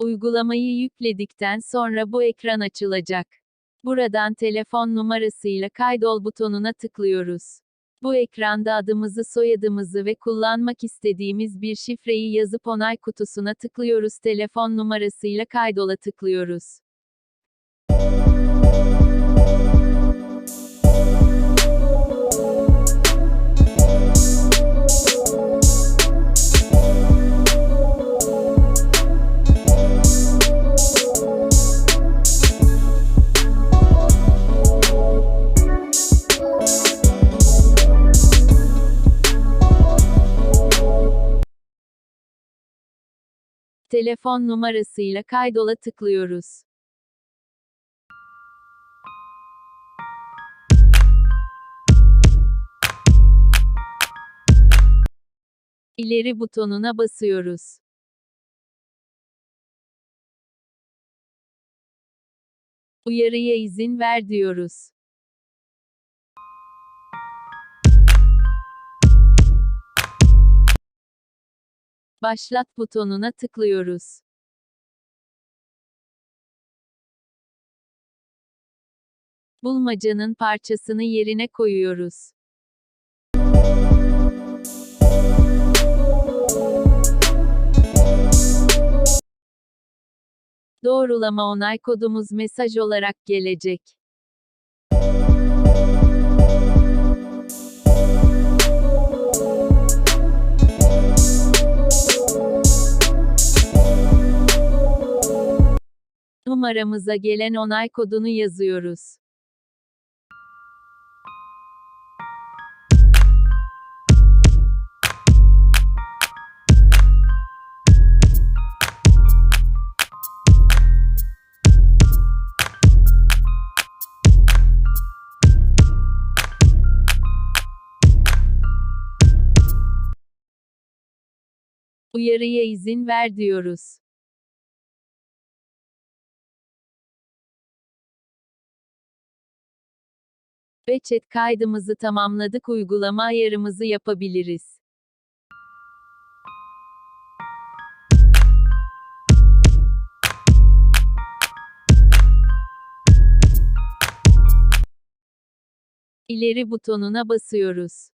Uygulamayı yükledikten sonra bu ekran açılacak. Buradan telefon numarasıyla kaydol butonuna tıklıyoruz. Bu ekranda adımızı, soyadımızı ve kullanmak istediğimiz bir şifreyi yazıp onay kutusuna tıklıyoruz. Telefon numarasıyla kaydola tıklıyoruz. Telefon numarasıyla kaydola tıklıyoruz. İleri butonuna basıyoruz. Uyarıya izin ver diyoruz. Başlat butonuna tıklıyoruz. Bulmacanın parçasını yerine koyuyoruz. Doğrulama onay kodumuz mesaj olarak gelecek. Numaramıza gelen onay kodunu yazıyoruz. Uyarıya izin ver diyoruz. Chat kaydımızı tamamladık uygulama ayarımızı yapabiliriz. İleri butonuna basıyoruz.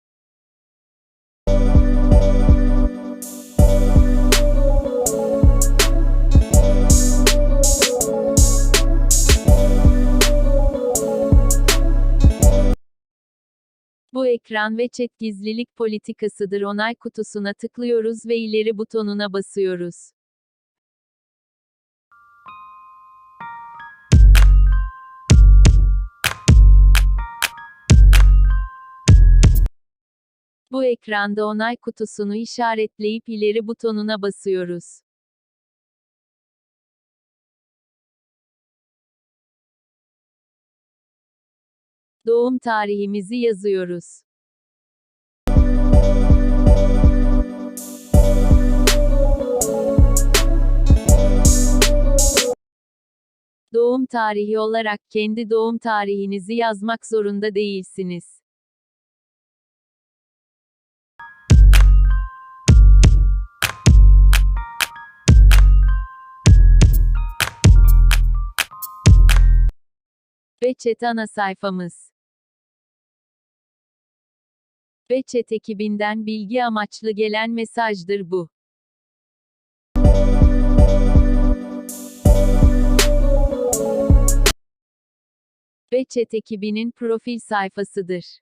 Bu ekran ve chat gizlilik politikasıdır onay kutusuna tıklıyoruz ve ileri butonuna basıyoruz. Bu ekranda onay kutusunu işaretleyip ileri butonuna basıyoruz. Doğum tarihimizi yazıyoruz. Doğum tarihi olarak kendi doğum tarihinizi yazmak zorunda değilsiniz. Ve chat ana sayfamız. Ve chat ekibinden bilgi amaçlı gelen mesajdır bu. Ve chat ekibinin profil sayfasıdır.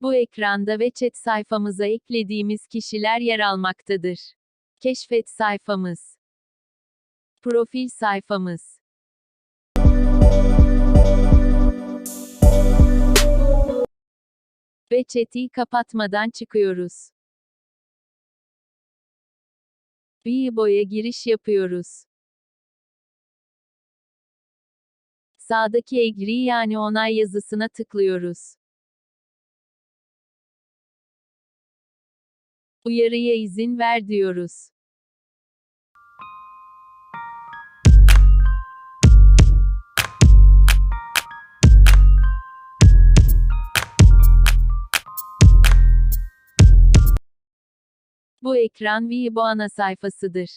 Bu ekranda ve chat sayfamıza eklediğimiz kişiler yer almaktadır. Keşfet sayfamız. Profil sayfamız. Ve chat'i kapatmadan çıkıyoruz. Weibo'ya giriş yapıyoruz. Sağdaki agree yani onay yazısına tıklıyoruz. Uyarıya izin ver diyoruz. Bu ekran Weibo ana sayfasıdır.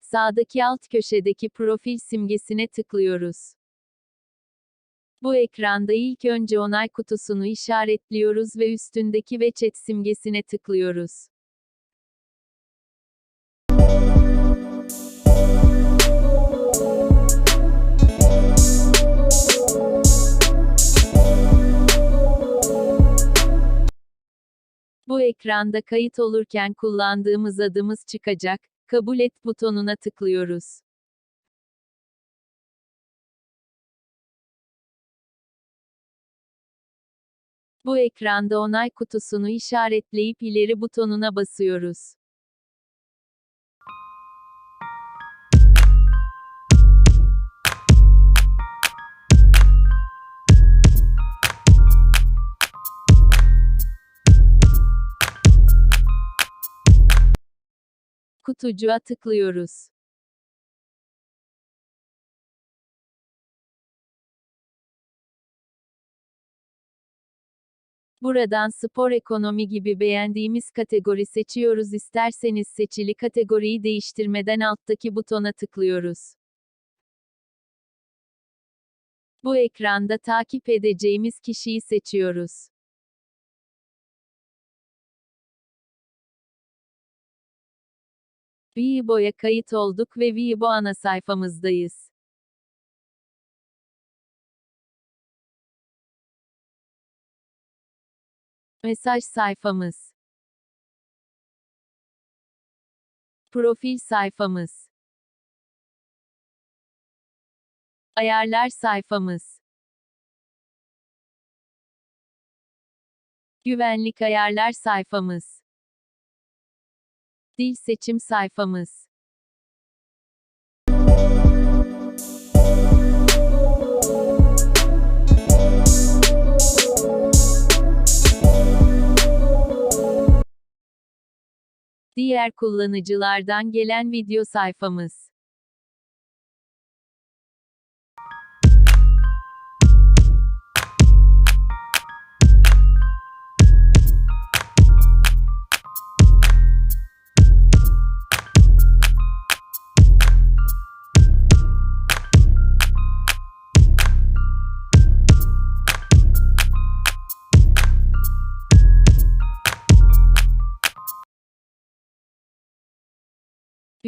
Sağdaki alt köşedeki profil simgesine tıklıyoruz. Bu ekranda ilk önce onay kutusunu işaretliyoruz ve üstündeki ve chat simgesine tıklıyoruz. Ekranda kayıt olurken kullandığımız adımız çıkacak. Kabul et butonuna tıklıyoruz. Bu ekranda onay kutusunu işaretleyip ileri butonuna basıyoruz. Kutucuğa tıklıyoruz. Buradan spor ekonomi gibi beğendiğimiz kategori seçiyoruz isterseniz seçili kategoriyi değiştirmeden alttaki butona tıklıyoruz. Bu ekranda takip edeceğimiz kişiyi seçiyoruz. Weibo'ya kayıt olduk ve Weibo ana sayfamızdayız. Mesaj sayfamız. Profil sayfamız. Ayarlar sayfamız. Güvenlik ayarlar sayfamız. Dil seçim sayfamız. Diğer kullanıcılardan gelen video sayfamız.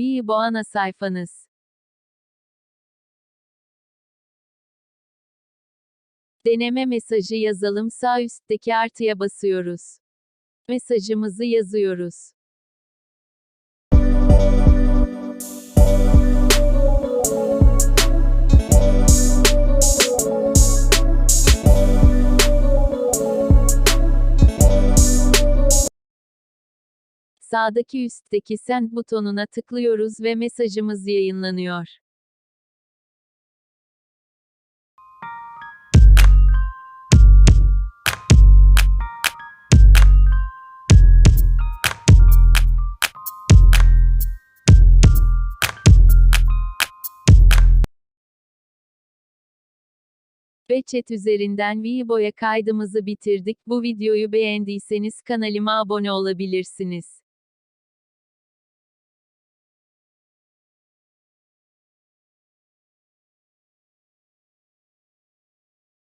Weibo ana sayfanız. Deneme mesajı yazalım sağ üstteki artıya basıyoruz. Mesajımızı yazıyoruz. Sağdaki üstteki send butonuna tıklıyoruz ve mesajımız yayınlanıyor. ve chat üzerinden Weibo'ya kaydımızı bitirdik. Bu videoyu beğendiyseniz kanalıma abone olabilirsiniz.